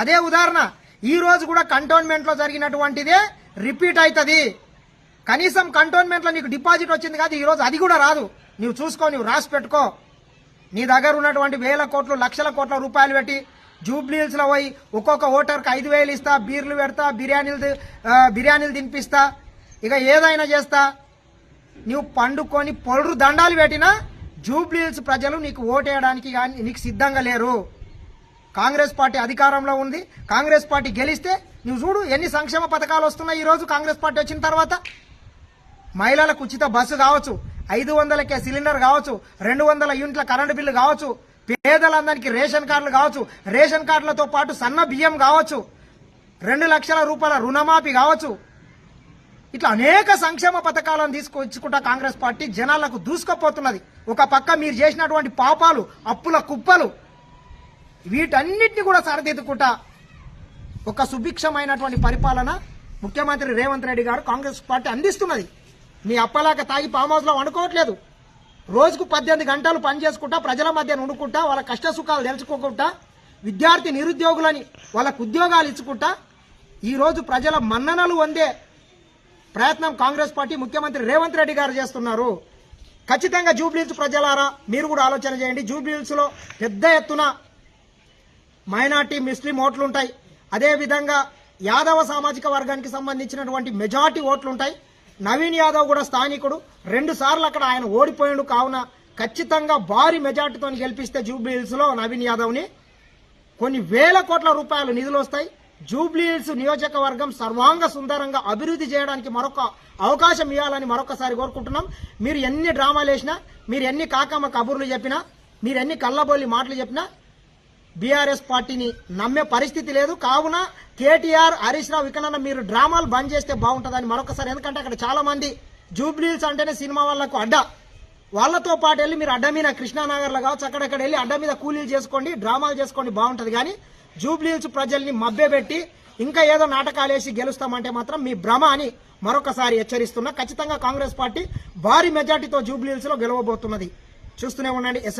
అదే ఉదాహరణ ఈ రోజు కూడా కంటోన్మెంట్లో జరిగినటువంటిదే రిపీట్ అవుతుంది కనీసం కంటోన్మెంట్లో నీకు డిపాజిట్ వచ్చింది కాదు ఈరోజు అది కూడా రాదు. నువ్వు చూసుకో నువ్వు రాసి పెట్టుకో. నీ దగ్గర ఉన్నటువంటి వేల కోట్లు లక్షల కోట్ల రూపాయలు పెట్టి జూబ్లీహిల్స్లో పోయి ఒక్కొక్క ఓటర్కి ఐదు వేలు ఇస్తా బీర్లు పెడతా బిర్యానీలు బిర్యానీలు తినిపిస్తా ఇక ఏదైనా చేస్తా. నువ్వు పండుకొని పొలరు దండాలు పెట్టినా జూబ్లీహిల్స్ ప్రజలు నీకు ఓటేయడానికి కానీ నీకు సిద్ధంగా లేరు. కాంగ్రెస్ పార్టీ అధికారంలో ఉంది. కాంగ్రెస్ పార్టీ గెలిస్తే నువ్వు చూడు ఎన్ని సంక్షేమ పథకాలు వస్తున్నాయి ఈరోజు కాంగ్రెస్ పార్టీ వచ్చిన తర్వాత. మహిళలకు ఉచిత బస్సు కావచ్చు ఐదు వందలకే సిలిండర్ కావచ్చు రెండు వందల యూనిట్ల కరెంటు బిల్లు కావచ్చు పేదలందరికీ రేషన్ కార్డులు కావచ్చు రేషన్ కార్డులతో పాటు సన్న బియ్యం కావచ్చు రెండు లక్షల రూపాయల రుణమాఫీ కావచ్చు. ఇట్లా అనేక సంక్షేమ పథకాలను తీసుకొచ్చుకుంటా కాంగ్రెస్ పార్టీ జనాలకు దూసుకుపోతున్నది. ఒక పక్క మీరు చేసినటువంటి పాపాలు అప్పుల కుప్పలు వీటన్నిటిని కూడా సరిదిద్దుకుంటా ఒక సుభిక్షమైనటువంటి పరిపాలన ముఖ్యమంత్రి రేవంత్ రెడ్డి గారు కాంగ్రెస్ పార్టీ అందిస్తున్నది. మీ అప్పలాక తాగి ఫామ్ హౌస్ వండుకోవట్లేదు. రోజుకు పద్దెనిమిది గంటలు పని చేసుకుంటా ప్రజల మధ్య నుండుకుంటా వాళ్ళ కష్ట సుఖాలు తెలుసుకోకుండా విద్యార్థి నిరుద్యోగులని వాళ్ళకు ఉద్యోగాలు ఇచ్చుకుంటా ఈరోజు ప్రజల మన్ననలు పొందే ప్రయత్నం కాంగ్రెస్ పార్టీ ముఖ్యమంత్రి రేవంత్ రెడ్డి గారు చేస్తున్నారు. ఖచ్చితంగా జూబ్లీహిల్స్ ప్రజలారా మీరు కూడా ఆలోచన చేయండి. జూబ్లీహిల్స్లో పెద్ద ఎత్తున మైనార్టీ ముస్లిం ఓట్లు ఉంటాయి అదేవిధంగా యాదవ సామాజిక వర్గానికి సంబంధించినటువంటి మెజార్టీ ఓట్లు ఉంటాయి నవీన్ యాదవ్ కూడా స్థానికుడు. రెండు సార్లు అక్కడ ఆయన ఓడిపోయాడు. కావున ఖచ్చితంగా భారీ మెజార్టీతో గెలిపిస్తే జూబ్లీహిల్స్లో నవీన్ యాదవ్ని కొన్ని వేల కోట్ల రూపాయలు నిధులు వస్తాయి. జూబ్లీహిల్స్ నియోజకవర్గం సర్వాంగ సుందరంగా అభివృద్ధి చేయడానికి మరొక అవకాశం ఇవ్వాలని మరొకసారి కోరుకుంటున్నాం. మీరు ఎన్ని డ్రామాలు వేసినా మీరు ఎన్ని కాకమ్మ కబుర్లు చెప్పినా మీరు ఎన్ని కళ్ళబోలి మాటలు చెప్పినా బీఆర్ఎస్ పార్టీని నమ్మే పరిస్థితి లేదు. కావున కేటీఆర్ హరీష్ రావు ఇకనన్నా మీరు డ్రామాలు బంద్ చేస్తే బాగుంటుందని మరొకసారి. ఎందుకంటే అక్కడ చాలా మంది జూబ్లీహిల్స్ అంటేనే సినిమా వాళ్ళకు అడ్డ. వాళ్ళతో పాటు వెళ్ళి మీరు అడ్డ మీద కృష్ణానగర్లో కావచ్చు అక్కడక్కడ వెళ్ళి అడ్డ మీద కూలీలు చేసుకోండి డ్రామాలు చేసుకోండి బాగుంటుంది. కానీ జూబ్లీల్స్ ప్రజల్ని మభ్యపెట్టి ఇంకా ఏదో నాటకాలు వేసి గెలుస్తామంటే మాత్రం మీ భ్రమ అని మరొకసారి హెచ్చరిస్తున్నా. ఖచ్చితంగా కాంగ్రెస్ పార్టీ భారీ మెజార్టీతో జూబ్లీహిల్స్లో గెలవబోతున్నది. చూస్తూనే ఉండండి.